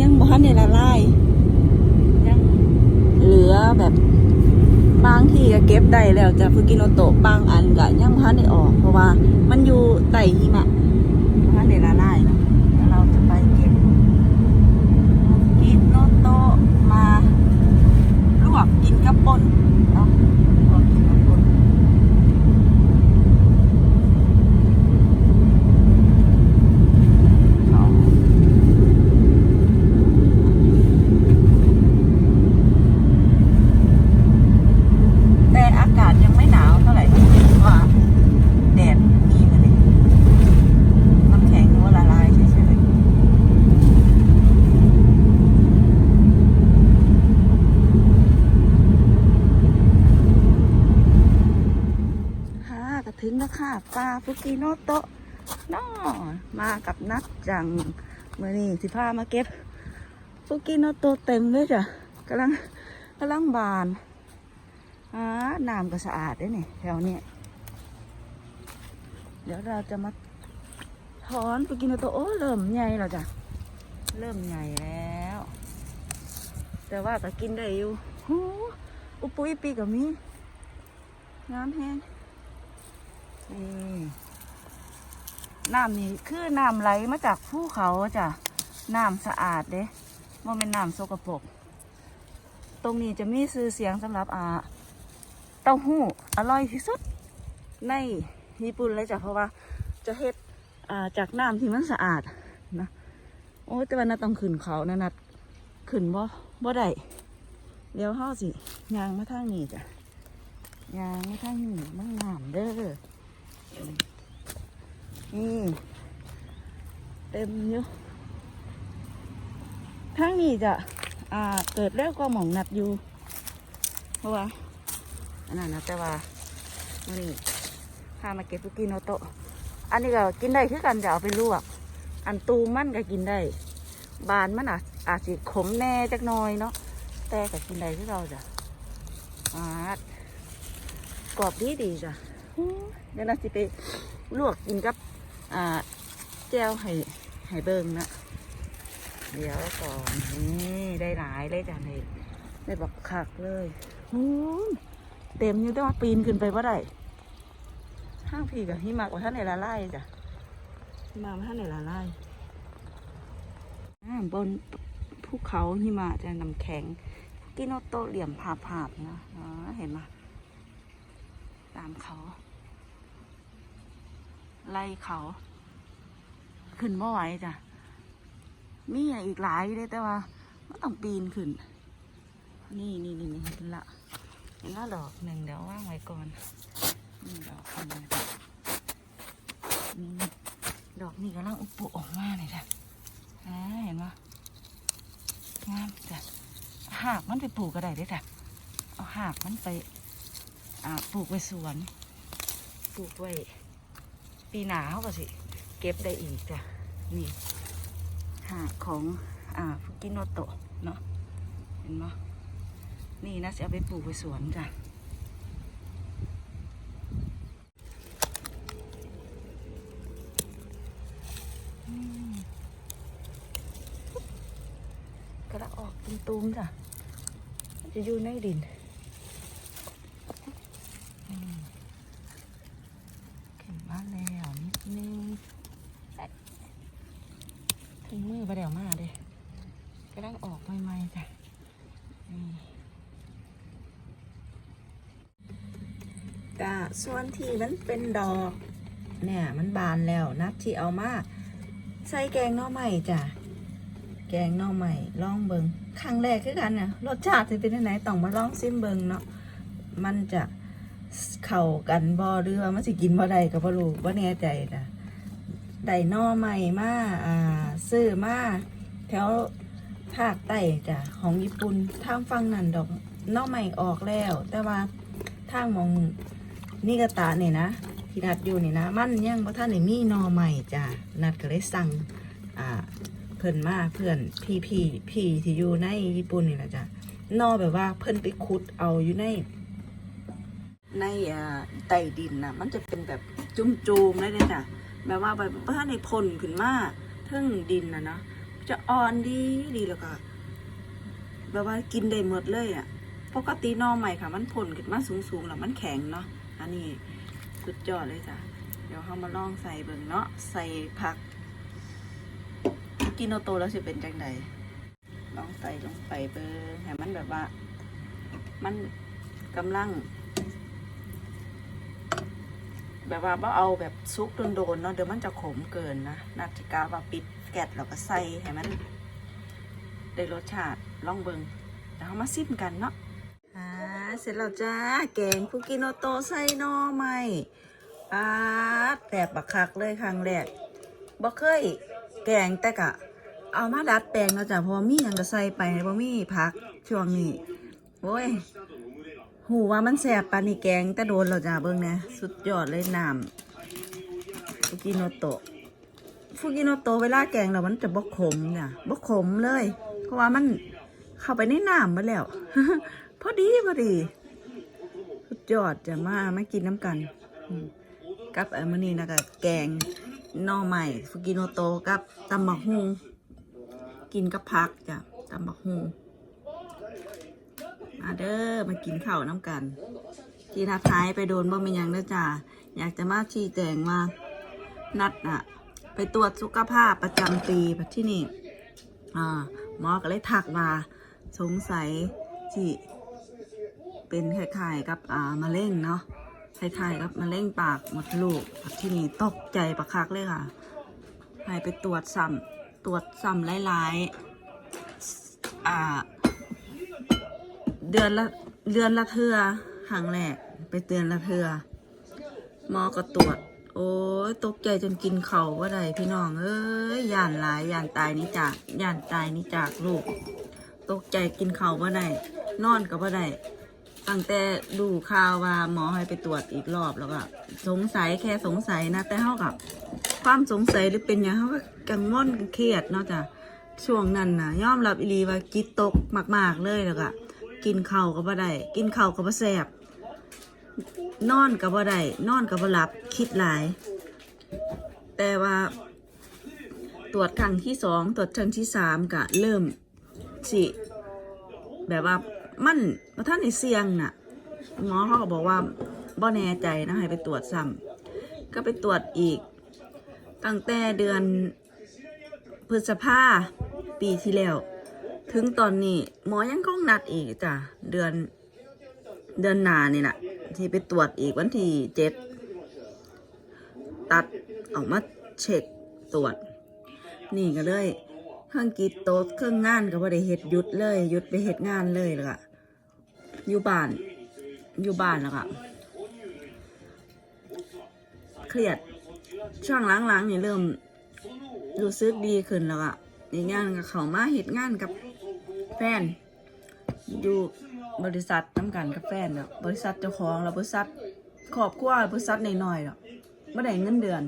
ยังบ่ทันได้ละลายยังเหลือแบบบางที่ก็เก็บได้แล้วจ้ะฟูกิโนโตะบางอันก็ยังบ่ทันได้ออก เพราะว่ามันอยู่ใต้หิมะบ่ทันได้ละลายเนาะเดี๋ยวเราจะไปเก็บฟูกิโนโตะมาลวกกินกับป่นเนาะลวกกินกับป่น แต่อากาศยังไม่หนาวเท่าไหร่ว่าแดดมีมาเลยน้ำแข็งว่าละลายเฉยๆค่ะก็ถึงแล้วค่ะ ปลาฟุกิโนโตะน้อมากับนัดจังเมื่อนี้สิพามาเก็บฟุกิโนโตะเต็มเลยจ้ะกำลังกำลังบานอ่าน้ำก็สะอาดด้วยนี่แถวเนี้ยเดี๋ยวเราจะมาถอนไปกิโนตัวโอ้เริ่มใหญ่แล้วจ้ะเริ่มใหญ่แล้ว แต่ว่าก็กินได้อยู่หูอุปุยปีกับมีน้ำแห้ง น้ำนี่คือน้ำไหลมาจากภูเขาจ้ะ น้ำสะอาดเด้ว่าเป็นน้ำสกปรก ตรงนี้จะมีชื่อเสียงสำหรับอ่าเต้าหู้อร่อยที่สุด ในญี่ปุ่นเลยจ้ะเพราะว่าจะเฮ็ดอ่าจากน้ำที่มันสะอาดนะโอ้แต่ว่าน่าต้องขึ้นเขานะนัดขึ้นบ่บ่ได้เดี๋ยวเฮาสิยางมาทางนี้จ้ะยางมาทางนี้มันน้ำเด้อ นี่เต็มอยู่ทางนี้จะอ่าเกิดแล้วก็หมองนัดอยู่เพราะว่าอันนั้นนะแต่ว่ามื่อนี้พามาเก็บฟุกิโนโตะอันนี้ก็กินได้คือกันจะเอาไปลวก อันตูมันก็กินได้ บานมันอาจอาจสิขมแน่จักหน่อยเนาะแต่ก็กินได้คือเราจ้ะอาดกรอบดีดีจ้ะ เดี๋ยวเราสิไปลวกกินกับอ่าแจ่วให้ให้เบิ่งนะเดี๋ยวก่อนนี่ได้หลายเลยจ้ะนี่ได้บักคักเลยฮู้เต็มอยู่แต่ว่าปีนขึ้นไปว่าได้ห้างพี่กับหิมะว่าท่านไหนละลายจ้ะหิมะว่าท่านไหนละลายอ่าบนภูเขาหิมะจะน้ำแข็งกินโนโตะเหลี่ยมผาผาบๆนะอ๋อเห็นไหมย ตามเขา ไล่เขา ขึ้นไม่ไหวจ้ะ มีอย่างอีกหลายเลยแต่ว่ามันต้องปีนขึ้น นี่นี่นี่นี่ละนแล้วดอกหนึ่งเดี๋ยวว่างไว้ก่อนนี่ดอกนี่นี่ดอกนี่กำลังอุปุออกมาเลยจ้ะเห็นปะงามจ้ะหากมันไปปลูกก็ได้เด้อจ้ะเอาหากมันไป ปลูกไว้สวน ปลูกไว้ ปีหนาวก็สิ เก็บได้อีกจ้ะ นี่หากของอ่าฟุกิโนโตะเนาะ เห็นปะนี่นะจะเอาไปปลูกไปสวนจ้ะกระออกตุ้มๆจ้ะ จะอยู่ในดินอืมเข็นมาแล้วนิดนึงเอ๊ะ ถึงมือไปเดี๋ยวมาเด้กำลังออกใหม่ๆจ้ะนี่กะส่วนที่มันเป็นดอกเนี่ยมันบานแล้วนัดที่เอามาใส่แกงน่อใหม่จ้ะแกงน่อใหม่ลองเบิงครั้งแรกคือกันเนี่ยรสชาติจะเป็นยังไงต้องมาลองซิมเบิงเนาะมันจะเข้ากันบ่หรือว่ามันสิกินบ่ได้ก็บ่รู้บ่แน่ใจจ้ะ ได้น่อใหม่มาอ่าซื้อมาแถวภาคใต้จ้ะของญี่ปุ่นทางฝั่งนั่นดอกนอใหม่ออกแล้ว แต่ว่าทางมองนิกาตะเนี่ยนะที่นัดอยู่นี่นะ มันยังบ่ท่านได้มีนอใหม่จ้ะนัดก็เลยสั่งอ่าเพิ่นมาเพื่อนพี่พี่พี่ที่อยู่ในญี่ปุ่นนี่แหละจ้ะนอแบบว่าเพิ่นไปขุดเอาอยู่ในในอ่าใต้ดินนะมันจะเป็นแบบจุ่มๆเลยนี่ยจ้ะ แบบว่าแบบท่านในพ่นขึ้นมาเทิงดินนะเนาะจะอ่อนดีดีแล้วก็แบบว่ากินได้หมดเลยอะปกตินอใหม่ค่ะ มันผลขึ้นมาสูงๆแล้วมันแข็งเนาะอันนี้สุดยอดเลยจ้ะเดี๋ยวเรามาลองใส่เบิ่งเนาะใส่ผัก กินโนโตแล้วสิเป็นจังใดลองใส่ลงไปเบิ่งให้มันแบบว่า มันกำลัง แบบว่าบ่เอาแบบซุกโดนๆเนาะเดี๋ยวมันจะขมเกินนะนัดจิกาว่าปิดแกะแล้วก็ใส่ให้มันได้รสชาติลองเบิงเดี๋ยวเรามาซิมกันเนาะอ่าเสร็จแล้วจ้าแกงคุกิโนโตใส่น่อไม้ปาดแบบบักคักเลยครั้งแรกบ่เคยแกงแต่กะ เอามาดัดแปลงเนาจ้ะเพราะมีหยังก็ใส่ไปบ่มีผักช่วงนี้โอ้ย หูว่ามันแสบปานนี่แกงแต่โดนเราจ้าเบิ่งนี่สุดยอดเลยน้ำฟุกิโนโตะฟุกิโนโตะเวลาแกงเรามันจะบกขมเนี่ยบกขมเลย เพราะว่ามันเข้าไปในน้ำมาแล้วพอดีพอดี สุดยอดจะมามากินน้ำกัน กับไอ้มือนี้นะกับแกงน่อใหม่ฟุกิโนโตะกับตำบักฮุงกินกับผักจ้ะตำบักฮุง มาเด้อมากินข้าวน้ำกัน ที่ทักทายไปโดนบ่มียังเด้อจ้าอยากจะมาชี้แจงว่านัดอะไปตรวจสุขภาพประจำปีแบบที่นี่อ่าหมอก็เลยทักมาสงสัยที่เป็นคล้ายๆกับอ่ามะเร็งเนาะคล้ายๆกับมะเร็งปากมดลูกแบบที่นี่ตกใจประคักเลยค่ะให้ไปตรวจซ้ำตรวจซ้ำหลายๆอ่า เดือนละเดือนละเทือครั้งแรกไปเตือนละเทือหมอก็ตรวจ โอ้ยตกใจจนกินเขาว่าใดพี่น้อง เอ้ยย่านหลายย่านตายนี่จากย่านตายนี่จากลูก ตกใจกินเขาว่าใดนอนกับว่าใดตั้งแต่ดูข่าวว่าหมอให้ไปตรวจอีกรอบแล้วก็สงสัยแค่สงสัยนะ แต่เท่ากับ ความสงสัยหรือเป็นอย่างเขาก็กังวลเครียดเนาะจ้ะช่วงนั้นนะยอมรับอีหลีว่าจิตตกมาก ๆเลยแล้วก็ กินข้าวก็บ่ได้กินข้าวก็บ่แซ่บนอนก็บ่ได้นอนก็บ่หลับคิดหลาย แต่ว่าตรวจครั้งที่สองตรวจครั้งที่สามก็เริ่มสิแบบว่ามันว่าท่านในเสี่ยงน่ะหมอเขาก็บอกว่าบ่แน่ใจนะให้ไปตรวจซ้ำก็ไปตรวจอีก ตั้งแต่เดือนพฤษภาปีที่แล้ว ถึงตอนนี้หมอยังคงนัดอีกจ้ะเดือน เดือนหนานี่แหละที่ไปตรวจอีกวันที่เจ็ดตัดออกมาเช็คตรวจ นี่ก็เลยเครื่องกีดโต๊ะเครื่องงานก็บ่ได้เฮ็ดหยุดเลยหยุดไปเฮ็ดงานเลยแล้วก็อยู่บ้าน อยู่บ้านแล้วก็เครียดช่วงหลังๆนี่เริ่มรู้สึกดีขึ้นแล้วอะอีกงานกับเขามาเหตุงานกับ แฟน อยู่บริษัทน้ำกันกับแฟนเนาะบริษัทเจ้าของแล้วบริษัทครอบครัวบริษัทน้อยๆเนาะไม่ได้เงินเดือน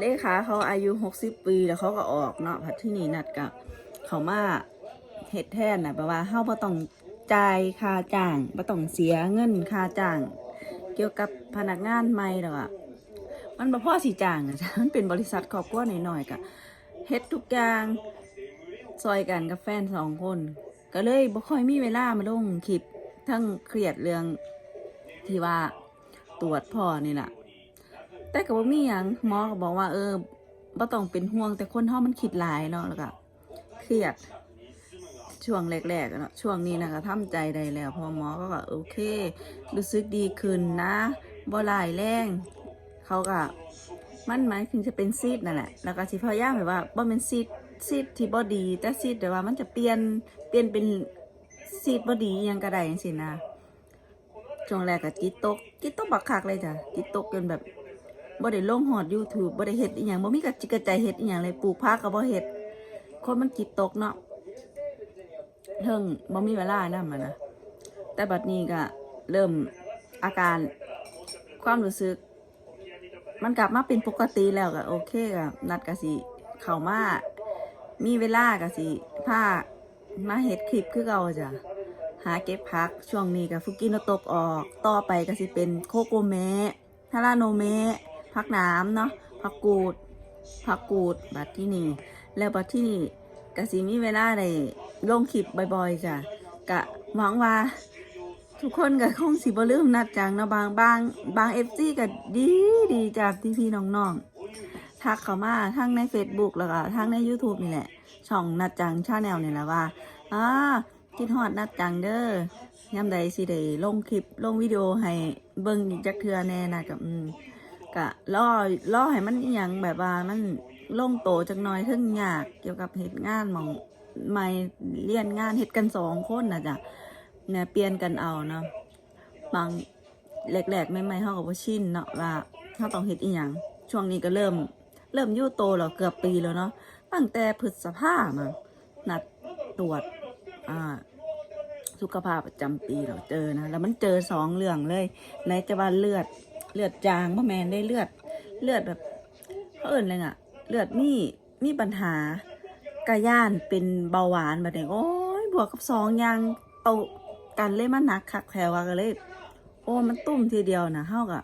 เลขาเขาอายุหกสิบปีแล้วเขาก็ออกเนาะพัดที่นี่นัดกับเขามาเฮ็ดแทนนะแปลว่าเฮาบ่ต้องจ่ายค่าจ้างบ่ต้องเสียเงินค่าจ้าง เกี่ยวกับพนักงานใหม่หรอกอะมันบ่พอสิจ้างอะจ้ะมันเป็นบริษัทครอบครัวหน่อยๆกะเฮ็ดทุกอย่าง ซอยกันกับแฟนสองคน ก็เลยบ่ค่อยมีเวลามาลงคลิปทั้งเครียดเรื่องที่ว่าตรวจพ่อนี่แหละแต่ก็บ่มีหยังหมอก็บอกว่า เออบ่ต้องเป็นห่วงแต่คนเฮามันคิดหลายเนาะแล้วก็เครียดช่วงแรกๆเนาะช่วงนี้นะก็ทำใจได้แล้วพอหมอก็ว่าโอเค รู้สึกดีขึ้นนะบ่หลายแรงเขาก็มันหมายถึงจะเป็นซีดนั่นแหละ แล้วก็สิพยายามแบบว่าบ่เป็นซีด ซีดที่บ่ดีแต่ซีดแต่ว่ามันจะเปลี่ยนเปลี่ยนเป็นซีดบ่ดียังก็ได้จังซี่นะช่วงแรกก็จิตตกจิตตกบักคักเลยจ้ะจิตตกจนแบบบ่ได้ลงฮอด YouTube บ่ได้เฮ็ดอีหยังบ่มีกระจิกกระใจเฮ็ดอีหยังเลยปลูกผักก็บ่เฮ็ดคนมันจิตตกเนาะเทิงบ่มีเวลานำอะนนะแต่บัดนี้ก็เริ่มอาการความรู้สึก มันกลับมาเป็นปกติแล้วก็โอเคก็นัดก็สิเข้ามา มีเวลาก็สิพามาเฮ็ดคลิปคือเก่าจ้ะหาเก็บพักช่วงนี้ก็ฟุกิโนโตกออก ต่อไปก็สิเป็นโคโกเมะทาราโนเมะพักน้ำเนาะพักกูดพักกูดบัดที่นี่ แล้วบัดที่นี่กะสิมีเวลาได้ลงคลิปบ่อยๆจ้ะกะหวังว่า ทุกคนก็คงสิบ่ลืมนัดจังเนาะบางบางบางเอฟซีก็ดีดีจากพี่พี่น้องๆ ทักเขามาทั้งใน Facebook แล้วก็ทั้งใน YouTube นี่แหละ ช่องนัดจังชาแนลนี่แหละว่าอ่าคิดฮอดนัดจังเด้อย่ำใดสิได้ลงคลิปลงวิดีโอให้เบิ่งอีกจักเทื่อแน่นะกับอืมกะล่อล่อให้มันอหยังแบบว่ามันลงโตจักหน่อยถึงยากเกี่ยวกับเหตุงานหมองไม่เรียนงานเฮ็ดกันสองคนนะจ๊ะเนี่ยเปลี่ยนกันเอาเนาะบางแรกๆไม่ไม่ๆเขากับว่าชินเนาะว่าเขาต้องเฮ็ดอีหยังช่วงนี้ก็เริ่ม เริ่มยู่โตแล้วเกือบปีแล้วเนาะตั้งแต่พฤษภามานัดตรวจอ่าสุขภาพประจำปีเราเจอนะ แล้วมันเจอสองเรื่องเลยในจะว่าเลือดเลือดจางพ่อแมนได้เลือดเลือดแบบเขาเอิญเลยอะเลือดมีมีปัญหากระย่านเป็นเบาหวานแบบนี้โอ้ยบวกกับสองอย่างโตกันเลยมันหนักคักแถวว่าก็เลย โอ้มันตุ่มทีเดียวนะเฮากับ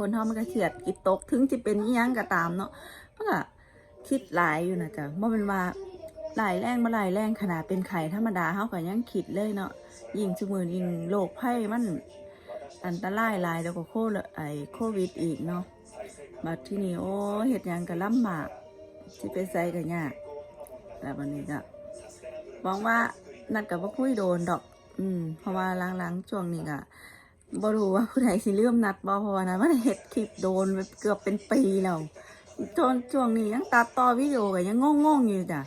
คนเฮามันก็เครียดกิดตก ถึงจะเป็นอิหยังก็ตามเนาะมันก็คิดหลายอยู่นะจ๊ะว่าเป็นว่าหลายแรงมาหลายแรงขนาดเป็นไข่ธรรมดาเฮาก็ยังคิดเลยเนาะยิ่งชั่มือยิ่งโรคภัยมันอันตรายหลายแล้วก็โควิดไอโควิดอีกเนาะบัดที่นี่โอ้เฮ็ดหยังก็ลำบากสิไปใส่ก็ยากแล้ววันนี้ก็หวังว่านัดกับว่าคุยโดนดอก อืม เพราะว่าหลังๆช่วงนี้ก็ บ่รู้ว่าผู้ใดสิเริ่มนัดบ่พราะว่านะมันเฮ็ดคลิปโดนไปเกือบเป็นปีแล้วจนช่วงนี้ยังตัดต่อวิดีโอก็ยังงงๆอยู่จ้ะ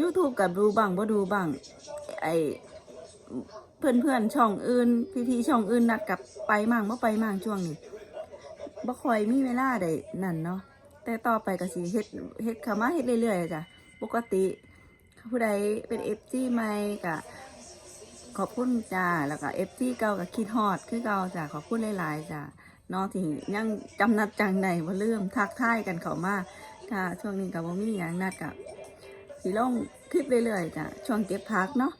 YouTube กับดูบ้างบ่ดูบ้าง ไอเพื่อนๆช่องอื่น พี่ๆช่องอื่นนัดกับไปมั่งบ่ไปมั่งช่วงนี้บ่ค่อยมีเวลาได้นั่นเนาะแต่ต่อไปก็สิเฮ็ดเฮ็ดขามาเฮ็ดเรื่อยๆจ้ะปกติผู้ใดเป็น FG ใหม่ก็ ขอบคุณจ้า แล้วก็เอฟที่เก่ากับคิดฮอด คือเก่าจ้าขอบคุณหลายๆจ้าน้องที่ยังจำนัดจังใดบ่าลืมทักทายกันเขามาค่ะช่วงนี้กับบ่มีหยังนัดกับสีลงคลิปเรื่อยๆจ้ะช่วงเก็บพักเนาะ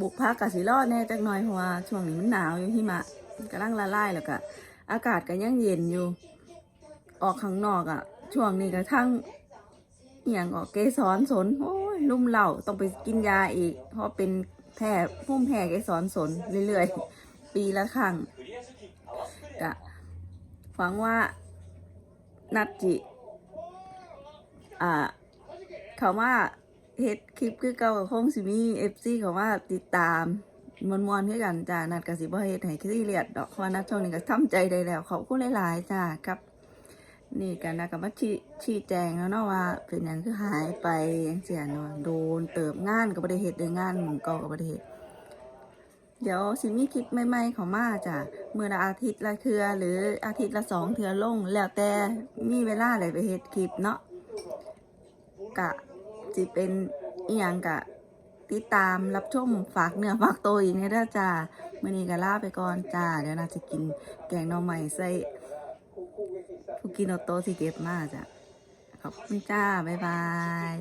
บุกพักกับสีรอดแน่จักหน่อยเพราะว่าช่วงนี้มันหนาวอยู่หิมะกำลังละลายแล้วก็อากาศก็ยังเย็นอยู่ ออกข้างนอกอะ่ะ ช่วงนี้ก็ทั้งอหย่างออกเกสรสนโอ้ยลุ่มเหล่าต้องไปกินยาอีก เพราะเป็น แพร่พุ่มแพร่เกสรสนเรื่อยๆ ปีละครั้งกะหวังว่านัดจิอ่าเขาว่าเฮ็ดคลิปคือเก่ากับคงสิมีเอฟซีเขาว่าติดตามมวนมวนๆคือกันจ้านัดกับสิบ่เฮ็ดให้ซีเรียสดอกเพราะว่านัดช่วงนี้ก็ทำใจได้แล้วขอบคุณหลายๆจ้าครับ นี่กันนะกับว่าชี้ชี้แจงแล้วเนาะว่า เป็นหยังคือหายไปยังเสียเนาะโดนเติบงานกับประเทศได้งานหมองเก่ากับประเทศเดี๋ยวสิมีคลิปใหม่ๆของมาจ้ะเมื่อละอาทิตย์ละเทือหรืออาทิตย์ละสองเทือลง แล้วแต่มีเวลาอะไรไปเฮ็ดคลิปเนาะกะสิเป็นอีหยังกะ ติดตามรับชมฝากเนื้อฝากตัวอีกเนี่ยเด้อจ้ามื่อนี้ก็ลาไปก่อนจ้าเดี๋ยวน่าจะกินแกงหน่อไม้ใส่ กิโนโตะที่เก็บมาจ้ะ ขอบคุณจ้า บ๊ายบาย